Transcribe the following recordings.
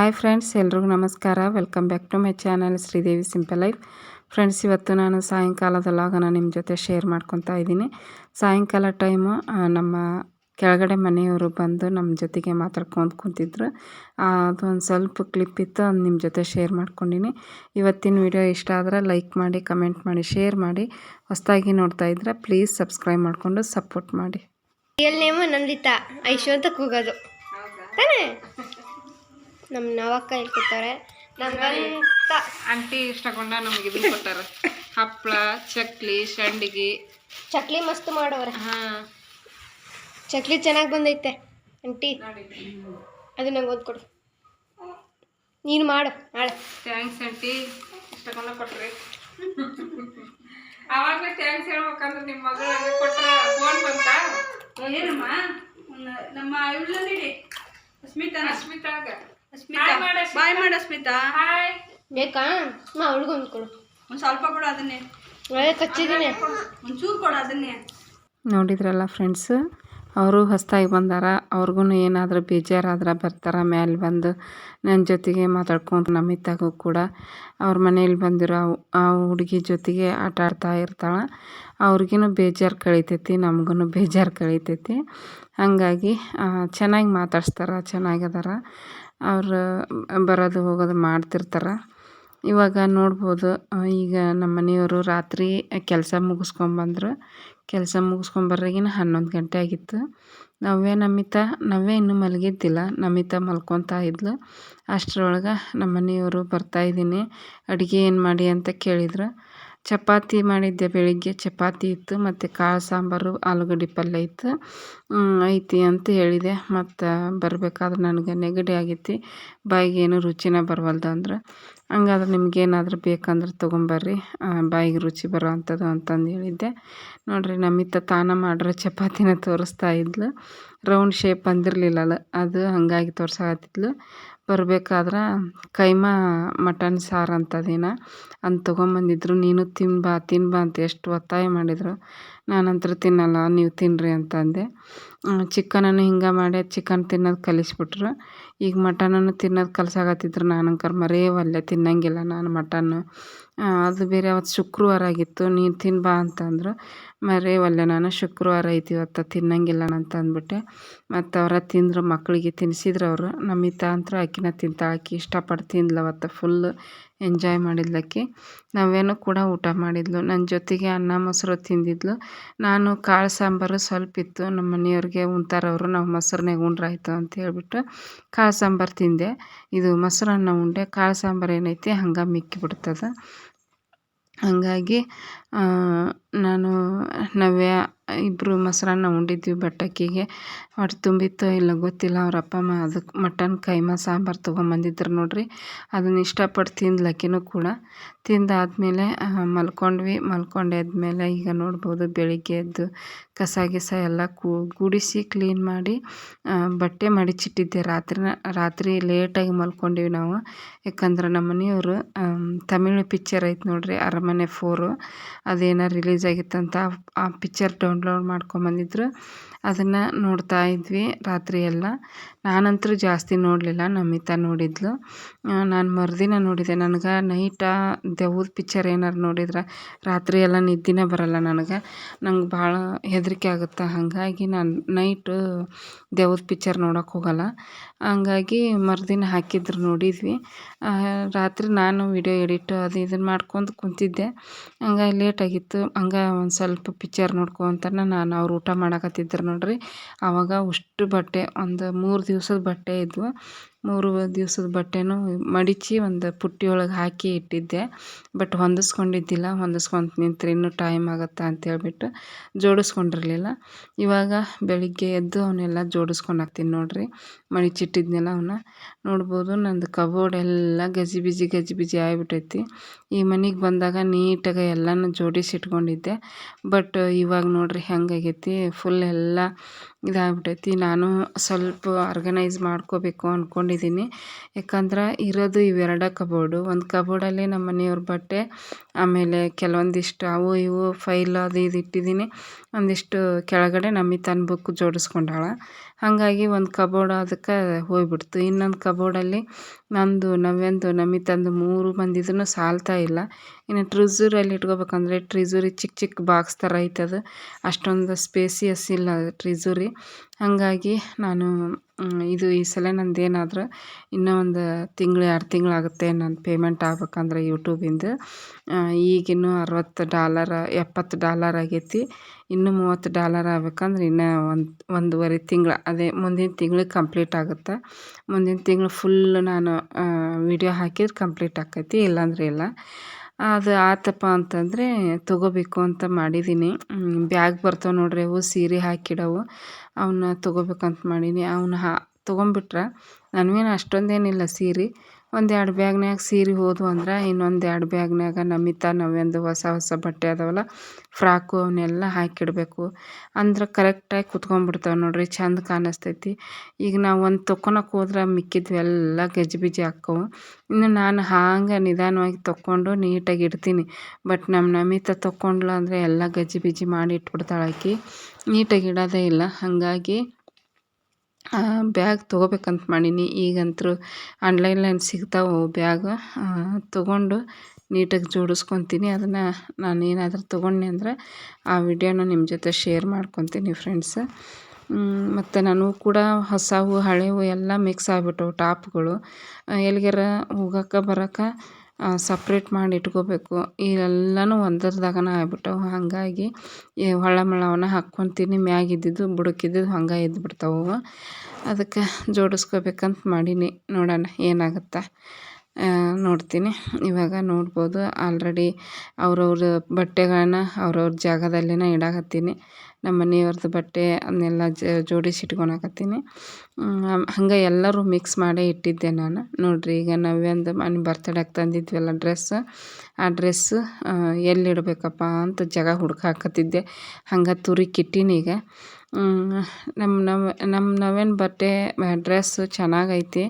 Hi friends ಎಲ್ರಿಗೂ ನಮಸ್ಕಾರ. Welcome back to my channel Sridevi simple life friends ಇವತ್ತು ನಾನು ಸಾಯಂಕಾಲದ ಲಾಗನ ನಿಮ್ಮ ಜೊತೆ ಶೇರ್ ಮಾಡ್ಕೊತಾ ಇದ್ದೀನಿ. ಸಾಯಂಕಾಲ ಟೈಮು ನಮ್ಮ ಕೆಳಗಡೆ ಮನೆಯವರು ಬಂದು ನಮ್ಮ ಜೊತೆಗೆ ಮಾತಾಡ್ಕೊಂಡು ಕುಂತಿದ್ರು. ಅದೊಂದು ಸ್ವಲ್ಪ ಕ್ಲಿಪ್ ಇತ್ತು, ಅದು ನಿಮ್ಮ ಜೊತೆ ಶೇರ್ ಮಾಡ್ಕೊಂಡಿನಿ. ಇವತ್ತಿನ ವಿಡಿಯೋ ಇಷ್ಟ ಆದರೆ ಲೈಕ್ ಮಾಡಿ ಕಮೆಂಟ್ ಮಾಡಿ ಶೇರ್ ಮಾಡಿ. ಹೊಸದಾಗಿ ನೋಡ್ತಾ ಇದ್ರೆ ಪ್ಲೀಸ್ ಸಬ್ಸ್ಕ್ರೈಬ್ ಮಾಡಿಕೊಂಡು ಸಪೋರ್ಟ್ ಮಾಡಿ. ರಿಯಲ್ ನಂದಿತಾ ಐಶ್ವಂತ ಅಂತ ಕೂಗೋದು. ನಮ್ಮ ನವಕ್ಕ ಕೊಟ್ಟರೆ ನಮ್ಗಂತ ಅಂಟಿ ಇಷ್ಟಕೊಂಡ ನಮಗೆ ಇದು ಕೊಟ್ಟಾರ. ಹಪ್ಪಳ ಚಕ್ಲಿ ಸಂಡಿಗೆ ಚಕ್ಲಿ ಮಸ್ತ್ ಮಾಡೋರೆ ಹಾಂ. ಚಕ್ಲಿ ಚೆನ್ನಾಗಿ ಬಂದೈತೆ. ಆಂಟಿ ಅದು ನಂಗೆ ಓದ್ಕೊಡು. ನೀನು ಮಾಡು ನಾಳೆ. Thanks aunty. ಇಷ್ಟಕೊಂಡ ಕೊಟ್ರಿ. ಅವಾಗಲೇ ಥ್ಯಾಂಕ್ಸ್ ಹೇಳ್ಬೇಕಂದ್ರೆ ನಿಮ್ಮ ಮಗಳು ಕೊಟ್ರ ಫೋನ್ ಬಂತ? ಏನಮ್ಮ? ನಮ್ಮ ಇವಳಲ್ಲಿ ಅಸ್ಮಿತಾ ಅಸ್ಮಿತಾಗ. ಅಸ್ಮಿತಾ ಬಾಯ್ ಮಾಡ ಅಸ್ಮಿತಾ ಹಾಯ್ ಬೇಕಾ? ಮಾ ಅವ್ಳಿಗೂ ಒಂದ್ಕೊಡು ಒಂದ್ ಸ್ವಲ್ಪ ಕೊಡು ಅದನ್ನೇ. ಕಚ್ಚಿದ್ದೀನಿ. ಒಂಚೂರು ಕೊಡು ಅದನ್ನೇ. ನೋಡಿದ್ರಲ್ಲ ಫ್ರೆಂಡ್ಸ್ ಅವರು ಹೊಸ್ದಾಗಿ ಬಂದಾರ ಅವ್ರಿಗೂ ಏನಾದರೂ ಬೇಜಾರಾದ್ರೆ ಬರ್ತಾರ ಮೇಲೆ ಬಂದು ನನ್ನ ಜೊತೆಗೆ ಮಾತಾಡ್ಕೊಂಡು ನಮ್ಮಿತ್ತಾಗೂ ಕೂಡ. ಅವ್ರ ಮನೇಲಿ ಬಂದಿರೋ ಆ ಹುಡುಗಿ ಜೊತೆಗೆ ಆಟ ಆಡ್ತಾ ಇರ್ತಾಳೆ. ಅವ್ರಿಗೂ ಬೇಜಾರು ಕಳೀತೈತಿ ನಮಗೂ ಬೇಜಾರು ಕಳೀತೈತಿ. ಹಾಗಾಗಿ ಚೆನ್ನಾಗಿ ಮಾತಾಡ್ಸ್ತಾರೆ ಚೆನ್ನಾಗದಾರ ಅವ್ರು ಬರೋದು ಹೋಗೋದು ಮಾಡ್ತಿರ್ತಾರೆ. ಇವಾಗ ನೋಡ್ಬೋದು ಈಗ ನಮ್ಮ ಮನೆಯವರು ರಾತ್ರಿ ಕೆಲಸ ಮುಗಿಸ್ಕೊಂಬಂದ್ರು ಕೆಲಸ ಮುಗಿಸ್ಕೊಂಬರ್ರಿಗಿನ ಹನ್ನೊಂದು ಗಂಟೆ ಆಗಿತ್ತು. ನವ್ಯ, ನಮಿತಾ, ನವ್ಯ ಇನ್ನೂ ಮಲಗಿದ್ದಿಲ್ಲ. ನಮಿತಾ ಮಲ್ಕೊತಾ ಇದ್ಲು. ಅಷ್ಟರೊಳಗೆ ನಮ್ಮ ಮನೆಯವರು ಬರ್ತಾಯಿದ್ದೀನಿ ಅಡುಗೆ ಏನು ಮಾಡಿ ಅಂತ ಕೇಳಿದ್ರು. ಚಪಾತಿ ಮಾಡಿದ್ದೆ ಬೆಳಿಗ್ಗೆ. ಚಪಾತಿ ಇತ್ತು, ಮತ್ತು ಕಾಳು ಸಾಂಬಾರು, ಆಲೂಗಡ್ಡೆ ಪಲ್ಯ ಇತ್ತು. ಐತಿ ಅಂತ ಹೇಳಿದೆ. ಮತ್ತು ಬರಬೇಕಾದ್ರೆ ನನಗೆ ನೆಗಡಿ ಆಗೈತಿ. ಬಾಯಿಗೆ ಏನು ರುಚಿನೇ ಬರವಲ್ದು ಅಂದ್ರೆ. ಹಂಗಾದ್ರೆ ನಿಮ್ಗೇನಾದರೂ ಬೇಕಂದ್ರೆ ತೊಗೊಂಬರ್ರಿ. ಬಾಯಿಗೆ ರುಚಿ ಬರೋ ಅಂಥದ್ದು ಅಂತಂದು ಹೇಳಿದ್ದೆ. ನೋಡಿರಿ ನಮ್ಮಿತ್ತ ತಾನ ಮಾಡಿರೋ ಚಪಾತಿನ ತೋರಿಸ್ತಾ ಇದ್ಲು. ರೌಂಡ್ ಶೇಪ್ ಬಂದಿರಲಿಲ್ಲ ಅದು ಹಾಗಾಗಿ ತೋರ್ಸಾಕತ್ತಿದ್ಲು. ಬರಬೇಕಾದ್ರೆ ಕೈಮಾ ಮಟನ್ ಸಾರು ಅಂತದೇನ ಅಂತ ತೊಗೊಂಬಂದಿದ್ರು. ನೀನು ತಿನ್ಬಾ ತಿನ್ಬಾ ಅಂತ ಎಷ್ಟು ಒತ್ತಾಯ ಮಾಡಿದರು. ನಾನಂತೂ ತಿನ್ನಲ್ಲ, ನೀವು ತಿನ್ನಿರಿ ಅಂತಂದೆ ಚಿಕನನ್ನು ಹಿಂಗೆ ಮಾಡಿ ಚಿಕನ್ ತಿನ್ನೋದು ಕಲಿಸ್ಬಿಟ್ರು. ಈಗ ಮಟನನ್ನು ತಿನ್ನೋದು ಕಲ್ಸಾಕತ್ತಿದ್ರು ನಾನಂಕರ್ ಮರೇ ಒಲ್ಲೆ, ತಿನ್ನಂಗಿಲ್ಲ ನಾನು ಮಟನ್ನು. ಅದು ಬೇರೆ ಅವತ್ತು ಶುಕ್ರವಾರ ಆಗಿತ್ತು, ನೀನು ತಿನ್ನು ಬಾ ಅಂತಂದರು. ಮರೇ ಒಲ್ಲೆ ನಾನು ಶುಕ್ರವಾರ ಐತಿ ಇವತ್ತು, ತಿನ್ನಂಗಿಲ್ಲ ಅಂತ ಅಂದ್ಬಿಟ್ಟೆ. ಮತ್ತು ಅವರ ತಿಂದರು ಮಕ್ಕಳಿಗೆ ತಿನ್ನಿಸಿದ್ರು ಅವರು. ನಮಿತಾ ಅಂತೂ ಆಕಿನ ತಿಂತ, ಆಕಿ ಇಷ್ಟಪಟ್ಟು ತಿಂದ್ಲು ಅವತ್ತು ಫುಲ್ ಎಂಜಾಯ್ ಮಾಡಿದ್ಲಕ್ಕಿ ನಾವೇನು ಕೂಡ ಊಟ ಮಾಡಿದ್ಲು. ನನ್ನ ಜೊತೆಗೆ ಅನ್ನ ಮೊಸರು ತಿಂದಿದ್ಲು. ನಾನು ಕಾಳು ಸಾಂಬಾರು ಸ್ವಲ್ಪ ಇತ್ತು. ನಮ್ಮ ಮನೆಯವ್ರಿಗೆ ಉಣ್ತಾರವರು ನಾವು ಮೊಸರನ್ನೇ ಉಂಡ್ರಾಯ್ತು ಅಂತ ಹೇಳ್ಬಿಟ್ಟು ಕಾಳು ಸಾಂಬಾರು ತಿಂದೆ. ಇದು ಮೊಸರನ್ನ ಉಂಡೆ, ಕಾಳು ಸಾಂಬಾರು ಏನೈತಿ ಹಂಗೆ ಮಿಕ್ಕಿ ಬಿಡ್ತದೆ ಹಾಗಾಗಿ ನಾನು, ನವ್ಯ ಇಬ್ಬರು ಮೊಸರನ್ನ ಉಂಡಿದ್ವಿ ಬಟ್ಟಕ್ಕಿಗೆ ಹೊಟ್ಟೆ ತುಂಬಿತ್ತೋ ಇಲ್ಲ ಗೊತ್ತಿಲ್ಲ. ಅವ್ರ ಅಪ್ಪ ಅಮ್ಮ ಅದಕ್ಕೆ ಮಟನ್, ಕೈಮಾ, ಸಾಂಬಾರು ತೊಗೊಂಬಂದಿದ್ರು ನೋಡಿರಿ. ಅದನ್ನು ಇಷ್ಟಪಟ್ಟು ತಿಂದ್ಲು ಕೂಡ. ತಿಂದಾದಮೇಲೆ ಮಲ್ಕೊಂಡ್ವಿ. ಮಲ್ಕೊಂಡಾದ್ಮೇಲೆ ಈಗ ನೋಡ್ಬೋದು ಬೆಳಿಗ್ಗೆ ಎದ್ದು ಕಸ ಗಿಸ ಎಲ್ಲ ಕೂ, ಗುಡಿಸಿ ಕ್ಲೀನ್ ಮಾಡಿ ಬಟ್ಟೆ ಮಡಿಚಿಟ್ಟಿದ್ದೆ. ರಾತ್ರಿನ, ರಾತ್ರಿ ಲೇಟಾಗಿ ಮಲ್ಕೊಂಡೀವಿ ನಾವು. ಯಾಕಂದ್ರೆ ನಮ್ಮ ಮನೆಯವರು ತಮಿಳು ಪಿಕ್ಚರ್ ಐತೆ ನೋಡಿರಿ, ಅರಮನೆ ಫೋರು. ಅದೇನೋ ರಿಲೀಸ್ ಆಗಿತ್ತಂತ ಆ ಪಿಚ್ಚರ್ ಡೌನ್ಲೋಡ್ ಮಾಡ್ಕೊಂಬಂದಿದ್ರು ಅದನ್ನು ನೋಡ್ತಾ ಇದ್ವಿ ರಾತ್ರಿ ಎಲ್ಲ ನಾನಂತೂ ಜಾಸ್ತಿ ನೋಡಲಿಲ್ಲ, ನಮಿತಾ ನೋಡಿದ್ಲು. ನಾನು ಮರುದಿನ ನೋಡಿದೆ. ನನಗೆ ನೈಟ ದೆವ್ವದ ಪಿಚ್ಚರ್ ಏನಾರು ನೋಡಿದ್ರೆ, ರಾತ್ರಿ ಎಲ್ಲ ನಿದ್ದೆನೇ ಬರಲ್ಲ ನನಗೆ. ನಂಗೆ ಭಾಳ ಹೆದರಿಕೆ ಆಗುತ್ತೆ, ಹಾಗಾಗಿ ನಾನು ನೈಟು ದೆವ್ವದ ಪಿಚ್ಚರ್ ನೋಡೋಕೆ ಹೋಗಲ್ಲ. ಹಂಗಾಗಿ ಮರುದಿನ ಹಾಕಿದ್ರು ನೋಡಿದ್ವಿ. ರಾತ್ರಿ ನಾನು ವಿಡಿಯೋ ಎಡಿಟ್ ಅದು ಇದನ್ನು ಮಾಡ್ಕೊಂಡು ಕುಂತಿದ್ದೆ. ಹಂಗಾಗಿ ಲೇಟಾಗಿತ್ತು ಹಂಗೆ ಒಂದು ಸ್ವಲ್ಪ ಪಿಚ್ಚರ್ ನೋಡ್ಕೊತನ ನಾನು ಅವ್ರು ಊಟ ಮಾಡಕತ್ತಿದ್ರು ನೋಡಿರಿ. ಆವಾಗ ಅಷ್ಟು ಬಟ್ಟೆ, ಒಂದು ಮೂರು ದಿವ್ಸದ ಬಟ್ಟೆ ಇದ್ವು. ಮೂರು ದಿವ್ಸದ ಬಟ್ಟೆನೂ ಮಡಿಚಿ ಒಂದು ಪುಟ್ಟಿ ಒಳಗೆ ಹಾಕಿ ಇಟ್ಟಿದ್ದೆ. ಬಟ್ ಹೊಂದಿಸ್ಕೊಂಡಿದ್ದಿಲ್ಲ. ಹೊಂದಿಸ್ಕೊಂತ ನಿಂತ್ರ ಇನ್ನೂ ಟೈಮ್ ಆಗುತ್ತೆ ಅಂತೇಳ್ಬಿಟ್ಟು ಜೋಡಿಸ್ಕೊಂಡಿರಲಿಲ್ಲ. ಇವಾಗ ಬೆಳಿಗ್ಗೆ ಎದ್ದು ಅವನ್ನೆಲ್ಲ ಜೋಡಿಸ್ಕೊಂಡು ಹಾಕ್ತೀನಿ ನೋಡಿರಿ. ಮಡಿಚಿಟ್ಟಿದ್ನೆಲ್ಲ ಅವನ್ನ ನೋಡ್ಬೋದು ನಂದು ಕಬೋರ್ಡ್ ಎಲ್ಲ ಗಜಿಬಿಜಿ ಗಜಿಬಿಜಿ ಆಗಿಬಿಟ್ಟೈತಿ. ಈ ಮನೆಗೆ ಬಂದಾಗ ನೀಟಾಗಿ ಎಲ್ಲನೂ ಜೋಡಿಸಿ ಇಟ್ಕೊಂಡಿದ್ದೆ ಬಟ್ ಇವಾಗ ನೋಡಿರಿ ಹೆಂಗಾಗೈತಿ. ಫುಲ್ ಎಲ್ಲ ಇದಾಗ್ಬಿಟ್ಟೈತಿ. ನಾನು ಸ್ವಲ್ಪ ಆರ್ಗನೈಸ್ ಮಾಡ್ಕೋಬೇಕು ಅಂದ್ಕೊಂಡು ಇಟ್ಕೊಂಡಿದ್ದೀನಿ. ಯಾಕಂದ್ರೆ ಇರೋದು ಇವೆರಡೇ ಕಬೋರ್ಡು. ಒಂದು ಕಬೋರ್ಡಲ್ಲಿ ನಮ್ಮ ಮನೆಯವ್ರ ಬಟ್ಟೆ, ಆಮೇಲೆ ಕೆಲವೊಂದಿಷ್ಟು ಅವು ಇವು ಫೈಲ್ ಅದು ಇದು ಇಟ್ಟಿದ್ದೀನಿ. ಒಂದಿಷ್ಟು ಕೆಳಗಡೆ ನಮಿತನ ಬುಕ್ ಜೋಡಿಸ್ಕೊಂಡಾಳೆ. ಹಾಗಾಗಿ ಒಂದು ಕಬೋರ್ಡ್ ಅದಕ್ಕೆ ಹೋಗ್ಬಿಡ್ತು. ಇನ್ನೊಂದು ಕಬೋರ್ಡಲ್ಲಿ ನಂದು ನವ್ಯಂದು ನಮಿತಂದು ಮೂರು ಮಂದಿದೂ ಸಾಲ್ತಾ ಇಲ್ಲ. ಇನ್ನು ಇಟ್ಕೋಬೇಕು ಇಟ್ಕೋಬೇಕಂದ್ರೆ ಟ್ರಿಝರಿ ಚಿಕ್ಕ ಚಿಕ್ಕ ಬಾಕ್ಸ್ ಥರ ಅದು ಅಷ್ಟೊಂದು ಸ್ಪೇಸಿಯಸ್ ಇಲ್ಲ ಟ್ರಿಝರಿ ಹಾಗಾಗಿ ನಾನು ಇದು ಈ ಸಲ ನಂದು ಏನಾದರೂ ಇನ್ನೂ ಒಂದು ತಿಂಗಳು, ಎರಡು ತಿಂಗಳಾಗುತ್ತೆ ನಾನು ಪೇಮೆಂಟ್ ಆಗ್ಬೇಕಂದ್ರೆ ಯೂಟ್ಯೂಬಿಂದು ಈಗಿನ್ನೂ ಅರವತ್ತು ಡಾಲರ್ ಎಪ್ಪತ್ತು ಡಾಲರ್ ಆಗೈತಿ. ಇನ್ನೂ ಮೂವತ್ತು ಡಾಲರ್ ಆಗ್ಬೇಕಂದ್ರೆ ಇನ್ನೂ ಒಂದು, ಒಂದೂವರೆ ತಿಂಗಳು, ಅದೇ ಮುಂದಿನ ತಿಂಗಳು ಕಂಪ್ಲೀಟ್ ಆಗುತ್ತೆ. ಮುಂದಿನ ತಿಂಗಳು ಫುಲ್ ನಾನು ವಿಡಿಯೋ ಹಾಕಿದ್ರೆ ಕಂಪ್ಲೀಟ್ ಆಕೈತಿ, ಇಲ್ಲಾಂದ್ರೆ ಇಲ್ಲ. ಅದು ಆತಪ್ಪ ಅಂತಂದರೆ ತೊಗೋಬೇಕು ಅಂತ ಮಾಡಿದ್ದೀನಿ ಬ್ಯಾಗ್ ಬರ್ತಾವೆ ನೋಡ್ರಿ ಅವು, ಸೀರೆ ಹಾಕಿಡವು. ಅವನ್ನ ತೊಗೋಬೇಕಂತ ಮಾಡೀನಿ. ಅವನ್ನ ಹಾ, ತೊಗೊಂಬಿಟ್ರೆ. ನನಗೇನು ಅಷ್ಟೊಂದೇನಿಲ್ಲ ಸೀರೆ. ಒಂದು ಎರಡು ಬ್ಯಾಗ್ನ್ಯಾಗ ಸೀರೆ ಹೋದ್ವು ಅಂದ್ರೆ ಇನ್ನೊಂದು ಎರಡು ಬ್ಯಾಗ್ನ್ಯಾಗ ನಮಿತಾ, ನವ್ಯಂದು ಹೊಸ ಹೊಸ ಬಟ್ಟೆ ಅದಾವಲ್ಲ, ಫ್ರಾಕು ಅವನ್ನೆಲ್ಲ ಹಾಕಿಡಬೇಕು. ಅಂದ್ರೆ ಕರೆಕ್ಟಾಗಿ ಕುತ್ಕೊಂಡ್ಬಿಡ್ತಾವೆ ನೋಡ್ರಿ, ಚಂದ ಕಾಣಿಸ್ತೈತಿ. ಈಗ ನಾವು ಒಂದು ತೊಕೊಳಕ್ಕೆ ಹೋದ್ರೆ ಮಿಕ್ಕಿದ್ವು ಎಲ್ಲ ಬಿಜಿ ಆಕ್ಕವು ಇನ್ನು ನಾನು ಹಾಂಗೆ ನಿಧಾನವಾಗಿ ತೊಗೊಂಡು ನೀಟಾಗಿ ಇಡ್ತೀನಿ. ಬಟ್ ನಮ್ಮ ನಮಿತಾ ತೊಗೊಂಡ್ಲು ಅಂದರೆ ಎಲ್ಲ ಗಜಿಬಿಜಿ ಮಾಡಿ ಇಟ್ಬಿಡ್ತಾಳೆ ಆಕಿ. ನೀಟಾಗಿ ಇಡೋದೇ ಇಲ್ಲ, ಹಾಗಾಗಿ ಬ್ಯಾಗ್ ತೊಗೋಬೇಕಂತ ಮಾಡೀನಿ. ಈಗಂತೂ ಆನ್ಲೈನ್ನಲ್ಲಿ ಸಿಗ್ತಾವೆ ಬ್ಯಾಗ್. ತೊಗೊಂಡು ನೀಟಾಗಿ ಜೋಡಿಸ್ಕೊತೀನಿ. ಅದನ್ನು ನಾನು ಏನಾದರೂ ತೊಗೊಂಡೆ ಅಂದರೆ ಆ ವಿಡಿಯೋನ ನಿಮ್ಮ ಜೊತೆ ಶೇರ್ ಮಾಡ್ಕೊತೀನಿ ಫ್ರೆಂಡ್ಸ್ ಮತ್ತು ನಾನು ಕೂಡ ಹೊಸವು, ಹಳೆವು ಎಲ್ಲ ಮಿಕ್ಸ್ ಆಗಿಬಿಟ್ಟವು ಟಾಪ್ಗಳು ಎಲ್ಲಿಗಾರ ಹೋಗಕ್ಕೆ ಬರೋಕೆ ಸಪ್ರೇಟ್ ಮಾಡಿ ಇಟ್ಕೋಬೇಕು. ಇವೆಲ್ಲನೂ ಒಂದರ್ದಾಗನ ಆಗ್ಬಿಟ್ಟವು. ಹಾಗಾಗಿ ಹೊಳ ಮಳವನ್ನ ಹಾಕ್ಕೊತೀನಿ. ಮ್ಯಾಗಿದ್ದಿದ್ದು ಬುಡಕ್ಕಿದ್ದಿದ್ದು ಹಂಗೆ ಇದ್ಬಿಡ್ತಾವೆ ಬಿಡ್ತಾವೆ ಅದಕ್ಕೆ ಜೋಡಿಸ್ಕೋಬೇಕಂತ ಮಾಡೀನಿ. ನೋಡೋಣ ಏನಾಗುತ್ತೆ. ನೋಡ್ತೀನಿ. ಇವಾಗ ನೋಡ್ಬೋದು. ಆಲ್ರೆಡಿ ಅವ್ರವ್ರ ಬಟ್ಟೆಗಳನ್ನ ಅವ್ರವ್ರ ಜಾಗದಲ್ಲೇನ ಇಡಾಕತ್ತೀನಿ. ನಮ್ಮ ಮನೆಯವ್ರದ್ದು ಬಟ್ಟೆ ಅದನ್ನೆಲ್ಲ ಜೋಡಿಸಿ ಇಟ್ಕೊಳಕತ್ತೀನಿ ಹಂಗೆ ಎಲ್ಲರೂ ಮಿಕ್ಸ್ ಮಾಡೇ ಇಟ್ಟಿದ್ದೆ ನಾನು. ನೋಡಿರಿ, ಈಗ ನಾವೊಂದು ಮನೆ ಬರ್ತಡೇಗೆ ತಂದಿದ್ವಲ್ಲ ಡ್ರೆಸ್ ಆ ಡ್ರೆಸ್ಸು ಎಲ್ಲಿಡಬೇಕಪ್ಪ ಅಂತ ಜಾಗ ಹುಡ್ಕಾಕತ್ತಿದ್ದೆ. ಹಂಗೆ ತುರುಕಿಟ್ಟೀನಿ ಈಗ. ನಮ್ಮ ನವ ನಮ್ಮ ನಾವೇನು ಬಟ್ಟೆ ಡ್ರೆಸ್ಸು ಚೆನ್ನಾಗೈತಿ.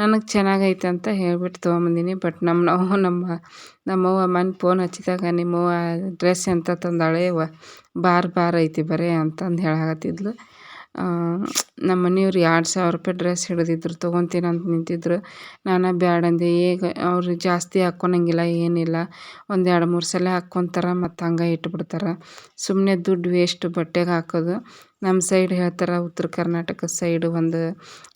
ನನಗೆ ಚೆನ್ನಾಗೈತೆ ಅಂತ ಹೇಳ್ಬಿಟ್ಟು ತೊಗೊಂಬಂದೀನಿ. ಬಟ್ ನಮ್ಮ ನಾವು ನಮ್ಮ, ನಮ್ಮವ್ವ ಮನೆ ಫೋನ್ ಹಚ್ಚಿದಾಗ ನಿಮ್ಮವ್ವ ಡ್ರೆಸ್ ಎಂತ ತಂದಾಳೆ? ಯವ್ವ ಬಾರ್ ಬಾರ್ ಐತಿ ಬರೇ ಅಂತಂದು ಹೇಳಾಕತ್ತಿದ್ಲು. ನಮ್ಮ ಮನೆಯವ್ರು ಎರಡು ಸಾವಿರ ರೂಪಾಯಿ ಡ್ರೆಸ್ ಹಿಡಿದಿದ್ರು, ತೊಗೊತೀನಿ ಅಂತ ನಿಂತಿದ್ರು. ನಾನು ಬ್ಯಾಡಂದೆ ಈಗ ಅವ್ರು ಜಾಸ್ತಿ ಹಾಕ್ಕೊಳಂಗಿಲ್ಲ ಏನಿಲ್ಲ. ಒಂದು ಎರಡು ಮೂರು ಸಲ ಹಾಕ್ಕೊತಾರೆ ಮತ್ತು ಹಂಗೆ ಇಟ್ಬಿಡ್ತಾರೆ. ಸುಮ್ಮನೆ ದುಡ್ಡು ವೇಸ್ಟ್ ಬಟ್ಟೆಗೆ ಹಾಕೋದು. ನಮ್ಮ ಸೈಡ್ ಹೇಳ್ತಾರೆ ಉತ್ತರ ಕರ್ನಾಟಕ ಸೈಡು ಒಂದು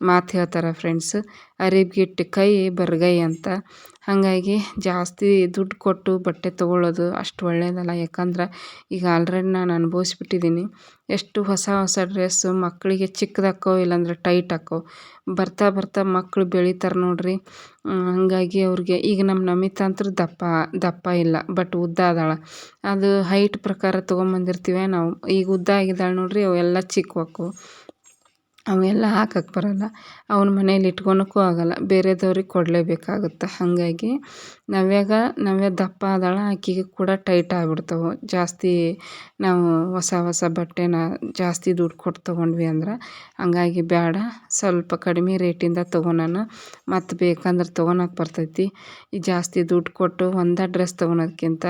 ಮಾತು ಹೇಳ್ತಾರೆ ಫ್ರೆಂಡ್ಸ್ ಅರಿಬ್ಗಿಟ್ಟು ಕೈ ಬರ್ಗೈ ಅಂತ. ಹಾಗಾಗಿ ಜಾಸ್ತಿ ದುಡ್ಡು ಕೊಟ್ಟು ಬಟ್ಟೆ ತೊಗೊಳ್ಳೋದು ಅಷ್ಟು ಒಳ್ಳೆಯದಲ್ಲ ಯಾಕಂದ್ರೆ ಈಗ ಆಲ್ರೆಡಿ ನಾನು ಅನ್ಭವಿಸ್ಬಿಟ್ಟಿದ್ದೀನಿ. ಎಷ್ಟು ಹೊಸ ಹೊಸ ಡ್ರೆಸ್ಸು ಮಕ್ಕಳಿಗೆ ಚಿಕ್ಕದಾಕ್ಕೋ ಇಲ್ಲಾಂದ್ರೆ ಟೈಟ್ ಹಾಕೋ. ಬರ್ತಾ ಬರ್ತಾ ಮಕ್ಕಳು ಬೆಳಿತಾರೆ ನೋಡಿರಿ. ಹಾಗಾಗಿ ಅವ್ರಿಗೆ ಈಗ ನಮ್ಮ ನಮಿತಾ ಅಂತೂ ದಪ್ಪ ದಪ್ಪ ಇಲ್ಲ ಬಟ್ ಉದ್ದ ಅದಾಳೆ. ಅದು ಹೈಟ್ ಪ್ರಕಾರ ತೊಗೊಂಬಂದಿರ್ತೀವಿ ನಾವು. ಈಗ ಉದ್ದ ಆಗಿದ್ದಾಳೆ ನೋಡಿರಿ, ಅವೆಲ್ಲ ಚಿಕ್ಕವಕ್ಕು ಅವೆಲ್ಲ ಹಾಕಕ್ಕೆ ಬರಲ್ಲ. ಅವ್ನ ಮನೇಲಿ ಇಟ್ಕೊಳಕ್ಕೂ ಆಗೋಲ್ಲ. ಬೇರೆದವ್ರಿಗೆ ಕೊಡಲೇಬೇಕಾಗುತ್ತೆ. ಹಾಗಾಗಿ ನವ್ಯಾಗ ನವ್ಯ ದಪ್ಪ ಆದಾಳೆ ಆಕೆಗೆ ಕೂಡ ಟೈಟ್ ಆಗ್ಬಿಡ್ತವೆ. ಜಾಸ್ತಿ ನಾವು ಹೊಸ ಹೊಸ ಬಟ್ಟೆನ ಜಾಸ್ತಿ ದುಡ್ಡು ಕೊಟ್ಟು ತೊಗೊಂಡ್ವಿ ಅಂದ್ರೆ ಹಂಗಾಗಿ ಬೇಡ ಸ್ವಲ್ಪ ಕಡಿಮೆ ರೇಟಿಂದ ತೊಗೊಳೋಣ ಮತ್ತು ಬೇಕಂದ್ರೆ ತೊಗೊಳಕ್ಕೆ ಬರ್ತೈತಿ. ಈ ಜಾಸ್ತಿ ದುಡ್ಡು ಕೊಟ್ಟು ಒಂದೇ ಡ್ರೆಸ್ ತೊಗೊಳೋದ್ಕಿಂತ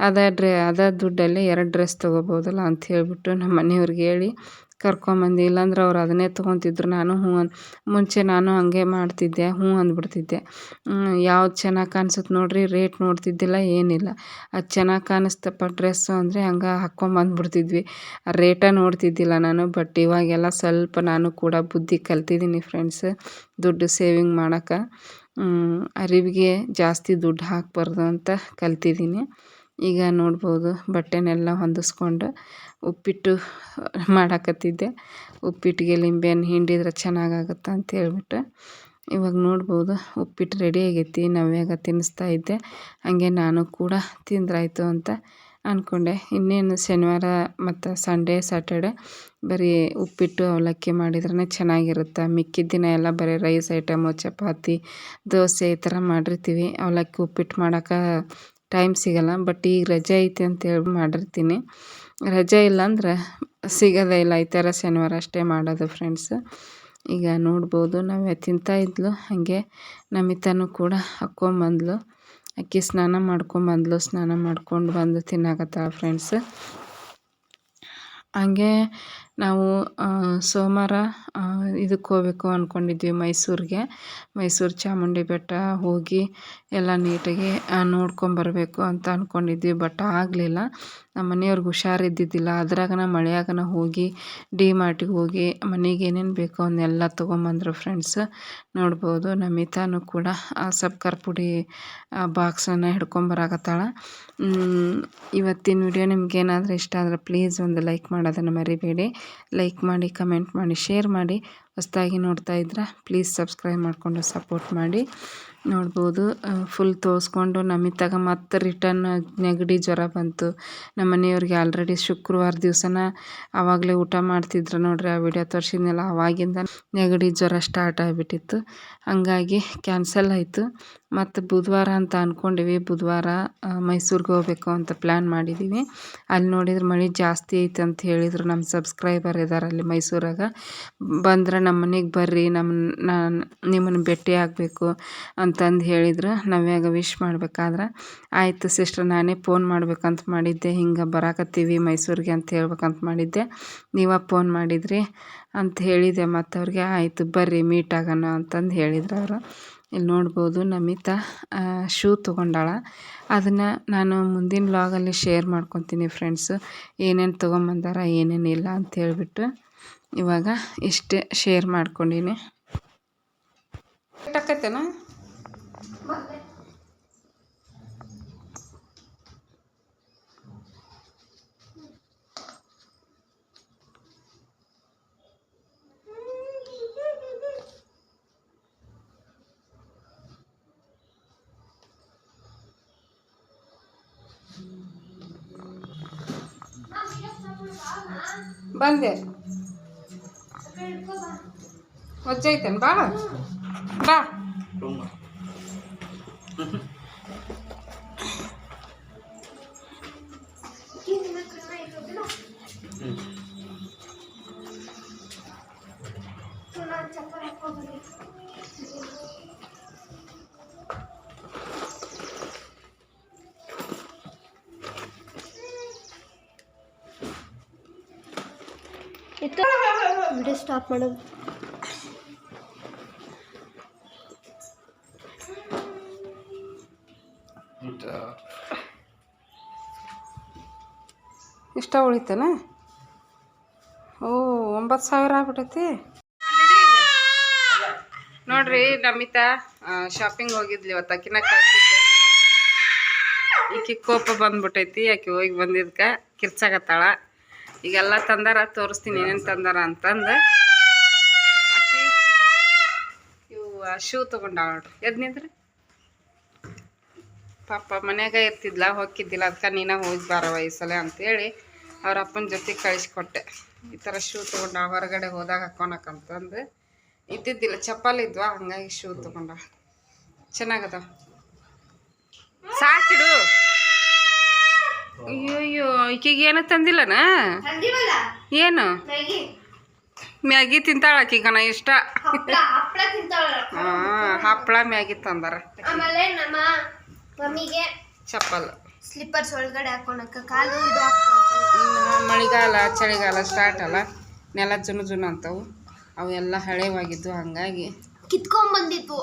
ಅದೇ ಡ್ರೆ, ಅದೇ ದುಡ್ಡಲ್ಲೇ ಎರಡು ಡ್ರೆಸ್ ತೊಗೋಬೋದಲ್ಲ ಅಂತ ಹೇಳಿಬಿಟ್ಟು ನಮ್ಮ ಮನೆಯವ್ರಿಗೆ ಹೇಳಿ ಕರ್ಕೊಂಬಂದು, ಇಲ್ಲಾಂದ್ರೆ ಅವ್ರು ಅದನ್ನೇ ತೊಗೊತಿದ್ರು. ನಾನು ಹ್ಞೂ ಅನ್, ಮುಂಚೆ ನಾನು ಹಾಗೆ ಮಾಡ್ತಿದ್ದೆ ಹ್ಞೂ ಅಂದ್ಬಿಡ್ತಿದ್ದೆ. ಯಾವ್ದು ಚೆನ್ನಾಗಿ ಕಾಣ್ಸುತ್ತೆ ನೋಡಿರಿ, ರೇಟ್ ನೋಡ್ತಿದ್ದಿಲ್ಲ, ಏನಿಲ್ಲ. ಅದು ಚೆನ್ನಾಗಿ ಕಾಣಿಸ್ತಪ್ಪ ಡ್ರೆಸ್ಸು ಅಂದರೆ ಹಂಗೆ ಹಾಕ್ಕೊಂಬಂದ್ಬಿಡ್ತಿದ್ವಿ ರೇಟೇ ನೋಡ್ತಿದ್ದಿಲ್ಲ ನಾನು, ಬಟ್ ಇವಾಗೆಲ್ಲ ಸ್ವಲ್ಪ ನಾನು ಕೂಡ ಬುದ್ಧಿ ಕಲ್ತಿದ್ದೀನಿ ಫ್ರೆಂಡ್ಸ್, ದುಡ್ಡು ಸೇವಿಂಗ್ ಮಾಡೋಕ್ಕೆ ಅರಿವಿಗೆ ಜಾಸ್ತಿ ದುಡ್ಡು ಹಾಕಬಾರ್ದು ಅಂತ ಕಲ್ತಿದ್ದೀನಿ. ಈಗ ನೋಡ್ಬೋದು ಬಟ್ಟೆನೆಲ್ಲ ಹೊಂದಿಸ್ಕೊಂಡು ಉಪ್ಪಿಟ್ಟು ಮಾಡಾಕತ್ತಿದ್ದೆ. ಉಪ್ಪಿಟ್ಟಿಗೆ ಲಿಂಬೆಹಣ್ಣು ಹಿಂಡಿದ್ರೆ ಚೆನ್ನಾಗಾಗುತ್ತೆ ಅಂತ ಹೇಳ್ಬಿಟ್ಟು ಇವಾಗ ನೋಡ್ಬೋದು ಉಪ್ಪಿಟ್ಟು ರೆಡಿ ಆಗೈತಿ, ನವ್ಯಾಗ ತಿನ್ನಿಸ್ತಾ ಇದ್ದೆ. ಹಾಗೆ ನಾನು ಕೂಡ ತಿಂದ್ರಾಯ್ತು ಅಂತ ಅಂದ್ಕೊಂಡೆ ಇನ್ನೇನು ಶನಿವಾರ ಮತ್ತು ಸಂಡೇ, ಸ್ಯಾಟರ್ಡೆ ಬರೀ ಉಪ್ಪಿಟ್ಟು ಅವಲಕ್ಕಿ ಮಾಡಿದ್ರೇ ಚೆನ್ನಾಗಿರುತ್ತೆ. ಮಿಕ್ಕಿದ ದಿನ ಎಲ್ಲ ಬರೀ ರೈಸ್ ಐಟಮು, ಚಪಾತಿ, ದೋಸೆ ಈ ಥರ ಮಾಡಿರ್ತೀವಿ. ಅವಲಕ್ಕಿ ಉಪ್ಪಿಟ್ಟು ಮಾಡೋಕೆ ಟೈಮ್ ಸಿಗಲ್ಲ, ಬಟ್ ಈಗ ರಜೆ ಐತಿ ಅಂತೇಳಿ ಮಾಡಿರ್ತೀನಿ. ರಜೆ ಇಲ್ಲ ಅಂದ್ರೆ ಸಿಗೋದೇ ಇಲ್ಲ, ಈ ಥರ ಶನಿವಾರ ಅಷ್ಟೇ ಮಾಡೋದು ಫ್ರೆಂಡ್ಸ್ ಈಗ ನೋಡ್ಬೋದು, ನಾವು ತಿಂತಾ ಇದ್ಲು, ಹಾಗೆ ನಮಿತಾನು ಕೂಡ ಹಾಕ್ಕೊಂಬಂದ್ಲು. ಅಕ್ಕಿ ಸ್ನಾನ ಮಾಡ್ಕೊಂಬಂದ್ಲು, ಸ್ನಾನ ಮಾಡ್ಕೊಂಡು ಬಂದು ತಿನ್ನಾಕತ್ತಾಳ ಫ್ರೆಂಡ್ಸ್ ಹಂಗೆ ನಾವು ಸೋಮವಾರ ಇದಕ್ಕೆ ಹೋಗ್ಬೇಕು ಅಂದ್ಕೊಂಡಿದ್ವಿ ಮೈಸೂರಿಗೆ. ಮೈಸೂರು ಚಾಮುಂಡಿ ಬೆಟ್ಟ ಹೋಗಿ ಎಲ್ಲ ನೀಟಾಗಿ ನೋಡ್ಕೊಂಬರ್ಬೇಕು ಅಂತ ಅಂದ್ಕೊಂಡಿದ್ವಿ ಬಟ್ ಆಗಲಿಲ್ಲ. ನಮ್ಮ ಮನೆಯವ್ರಿಗೆ ಹುಷಾರಿದ್ದಿದ್ದಿಲ್ಲ. ಅದ್ರಾಗನ, ಮಳೆಯಾಗನ ಹೋಗಿ, ಡಿ ಮಾರ್ಟಿಗೆ ಹೋಗಿ ಮನೆಗೆ ಏನೇನು ಬೇಕೋ ಅವನ್ನೆಲ್ಲ ತೊಗೊಂಬಂದ್ರು ಫ್ರೆಂಡ್ಸ್. ನೋಡ್ಬೋದು, ನಮಿತಾನು ಕೂಡ, ಆ ಸಬ್ಕರ್ ಪುಡಿ ಬಾಕ್ಸನ್ನು ಹಿಡ್ಕೊಂಬರಾಕತ್ತಾಳ ಇವತ್ತಿನ ವಿಡಿಯೋ ನಿಮ್ಗೇನಾದರೂ ಇಷ್ಟ ಆದರೆ ಪ್ಲೀಸ್ ಒಂದು ಲೈಕ್ ಮಾಡೋದನ್ನು ಮರಿಬೇಡಿ. ಲೈಕ್ ಮಾಡಿ ಕಮೆಂಟ್ ಮಾಡಿ ಶೇರ್ ಮಾಡಿ. ಹೊಸ್ದಾಗಿ ನೋಡ್ತಾ ಇದ್ರೆ ಪ್ಲೀಸ್ ಸಬ್ಸ್ಕ್ರೈಬ್ ಮಾಡಿಕೊಂಡು ಸಪೋರ್ಟ್ ಮಾಡಿ. ನೋಡ್ಬೋದು. ಫುಲ್ ತೋರಿಸ್ಕೊಂಡು ನಮಿತಾಗ ಮತ್ತೆ ರಿಟರ್ನ್ ನೆಗಡಿ ಜ್ವರ ಬಂತು. ನಮ್ಮ ಮನೆಯವ್ರಿಗೆ ಆಲ್ರೆಡಿ ಶುಕ್ರವಾರ ದಿವಸನ ಆವಾಗಲೇ ಊಟ ಮಾಡ್ತಿದ್ರು ನೋಡ್ರಿ, ಆ ವಿಡಿಯೋ ತೋರಿಸಿದ್ನಲ್ಲ ಆವಾಗಿಂದ ನೆಗಡಿ ಜ್ವರ ಸ್ಟಾರ್ಟ್ ಆಗಿಬಿಟ್ಟಿತ್ತು. ಹಂಗಾಗಿ ಕ್ಯಾನ್ಸಲ್ ಆಯಿತು. ಮತ್ತು ಬುಧವಾರ ಅಂತ ಅಂದ್ಕೊಂಡಿವಿ ಬುಧವಾರ ಮೈಸೂರಿಗೆ ಹೋಗ್ಬೇಕು ಅಂತ ಪ್ಲ್ಯಾನ್ ಮಾಡಿದ್ದೀವಿ ಅಲ್ಲಿ ನೋಡಿದ್ರೆ ಮಳೆ ಜಾಸ್ತಿ ಐತೆ ಅಂತ ಹೇಳಿದರು ನಮ್ಮ ಸಬ್ಸ್ಕ್ರೈಬರ್ ಇದ್ದಾರೆ ಅಲ್ಲಿ ಮೈಸೂರಾಗ. ಬಂದ್ರೆ ನಮ್ಮ ಮನೆಗೆ ಬರ್ರಿ ನಮ್ಮ ನಾನು ನಿಮ್ಮನ್ನು ಭೇಟಿ ಆಗಬೇಕು ಅಂತಂದು ಹೇಳಿದ್ರು ನವ್ಯಾಗ ವಿಶ್ ಮಾಡ್ಬೇಕಾದ್ರೆ? ಆಯಿತು ಸಿಸ್ಟರ್ ನಾನೇ ಫೋನ್ ಮಾಡ್ಬೇಕಂತ ಮಾಡಿದ್ದೆ. ಹಿಂಗೆ ಬರಾಕತ್ತೀವಿ ಮೈಸೂರಿಗೆ ಅಂತ ಹೇಳ್ಬೇಕಂತ ಮಾಡಿದ್ದೆ. ನೀವೇ ಫೋನ್ ಮಾಡಿದ್ರಿ ಅಂತ ಹೇಳಿದೆ. ಮತ್ತು ಅವ್ರಿಗೆ ಆಯಿತು ಬರ್ರಿ ಮೀಟ್ ಆಗೋಣ ಅಂತಂದು ಹೇಳಿದ್ರು ಅವರು. ಇಲ್ಲಿ ನೋಡ್ಬೋದು ನಮಿತಾ ಶೂ ತೊಗೊಂಡಾಳ. ಅದನ್ನು ನಾನು ಮುಂದಿನ ಲಾಗಲ್ಲಿ ಶೇರ್ ಮಾಡ್ಕೊತೀನಿ ಫ್ರೆಂಡ್ಸು ಏನೇನು ತೊಗೊಂಬಂದಾರ ಏನೇನಿಲ್ಲ ಅಂತ ಹೇಳಿಬಿಟ್ಟು ಇವಾಗ ಇಷ್ಟೇ ಶೇರ್ ಮಾಡ್ಕೊಂಡೀನಿ. ಟಕ್ಕೈತೇನ ಬಂದೆ. ಒಜ್ಜೈತೇನು ಭಾಳ ಬಾ. ಇತ್ತು ವಿಡಿಯೋ ಸ್ಟಾಪ್ ಮಾಡೋದು ಇಷ್ಟ ಉಳಿತೇನ? ಓ, ಒಂಬತ್ತು ಸಾವಿರ ಆಗ್ಬಿಟ್ಟೈತಿ ನೋಡ್ರಿ, ನಮಿತಾ ಶಾಪಿಂಗ್ ಹೋಗಿದ್ಲಿ ಇವತ್ತು ಕಳ್ಸಿದ್ದೆ ಈಕಿ ಕೋಪ ಬಂದ್ಬಿಟ್ಟೈತಿ ಆಕೆ ಹೋಗಿ ಬಂದಿದ್ಕ ಕಿರ್ಚಾಗತ್ತಾಳ ಈಗೆಲ್ಲ ತಂದಾರ, ತೋರಿಸ್ತೀನಿ ಏನೇನು ತಂದಾರ ಅಂತಂದು. ಇವು ಶೂ ತೊಗೊಂಡಾಳ ನೋಡ್ರಿ. ಎದ್ ನಿಂದ್ರಿ ಪಾಪ ಮನ್ಯಾಗ ಇರ್ತಿದ್ಲ ಹೋಗಿದ್ದಿಲ್ಲ ಅದಕ್ಕೆ ನೀನ ಹೋಗಿ ಬಾರವ ಈ ಸಲ ಅಂತೇಳಿ ಅವ್ರ ಅಪ್ಪನ ಜೊತೆ ಕಳಿಸ್ಕೊಟ್ಟೆ. ಈ ಥರ ಶೂ ತೊಗೊಂಡ ಹೊರಗಡೆ ಹೋದಾಗ ಹಾಕೊಳಕಂತಂದು ಇದ್ದಿದ್ದಿಲ್ಲ ಚಪ್ಪಲ್ ಇದ್ವಾ ಹಂಗಾಗಿ ಶೂ ತೊಗೊಂಡ. ಚೆನ್ನಾಗದ? ಸಾಕಿಡು. ಅಯ್ಯೋ ಈಕೆಗೆ ಏನು ತಂದಿಲ್ಲನ? ಏನು? ಮ್ಯಾಗಿ. ತಿಂತಾಳ ಆಕಿಗನ ಇಷ್ಟ? ಹಾ ಹಪ್ಪಳ ಮ್ಯಾಗಿ ತಂದಾರ. ಮಮ್ಮಿಗೆ ಚಪ್ಪಲ್. ಸ್ಲಿಪ್ಪರ್ಸ್ ಒಳಗಡೆ ಹಾಕೊಳಕ್ಕೆ ಕಾಲು ಇದು ಮಳೆಗಾಲ ಚಳಿಗಾಲ ಸ್ಟಾರ್ಟ್ ಅಲ್ಲ. ನೆಲ ಜುನು ಜುನು ಅಂತವು. ಅವೆಲ್ಲ ಹಳೇವಾಗಿತ್ತು ಹಳೇವಾಗಿದ್ದು ಹಂಗಾಗಿ. ಕಿತ್ಕೊಂಡ್ ಬಂದಿದ್ವು.